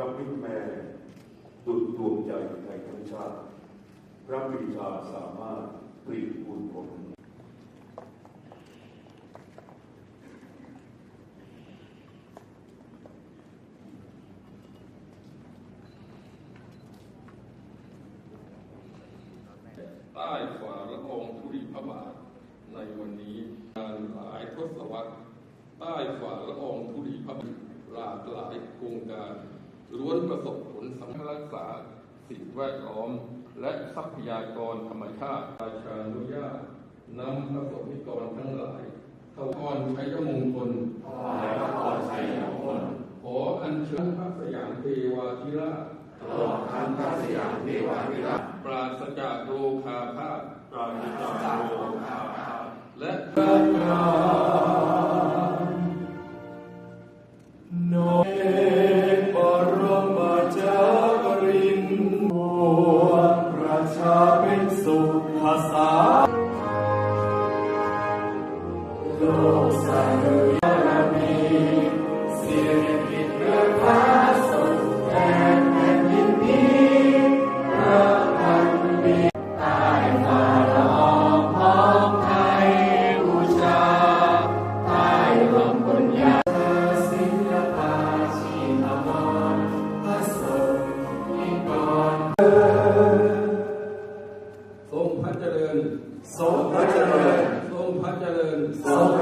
ระมิตรแม่ดุจดวงใจไทยทั้งชาติ พระปรีชาสามารถปลีบุญผลใต้ฝ่าละองธุลีพระบาท ในวันนี้นานหลายทศวรรษใต้ฝ่าละองธุลีพระบาทหลากหลายโครงการ ล้วนประสบผลสำคัญรักษาสิ่งแวดล้อม และทรัพยากรธรรมชาติราชานุญาตนำประสบนิกรทั้งหลายเข้าพรชัยมงคลและพระพรชัยมงคลขออัญเชิญพระสยามเทวาธิราชตลอดทันพระสยามเทวาธิราชปราศจากโรคาพาธปราศจากจากโรโล So Pacharan. So Pacharan. So Pacharan.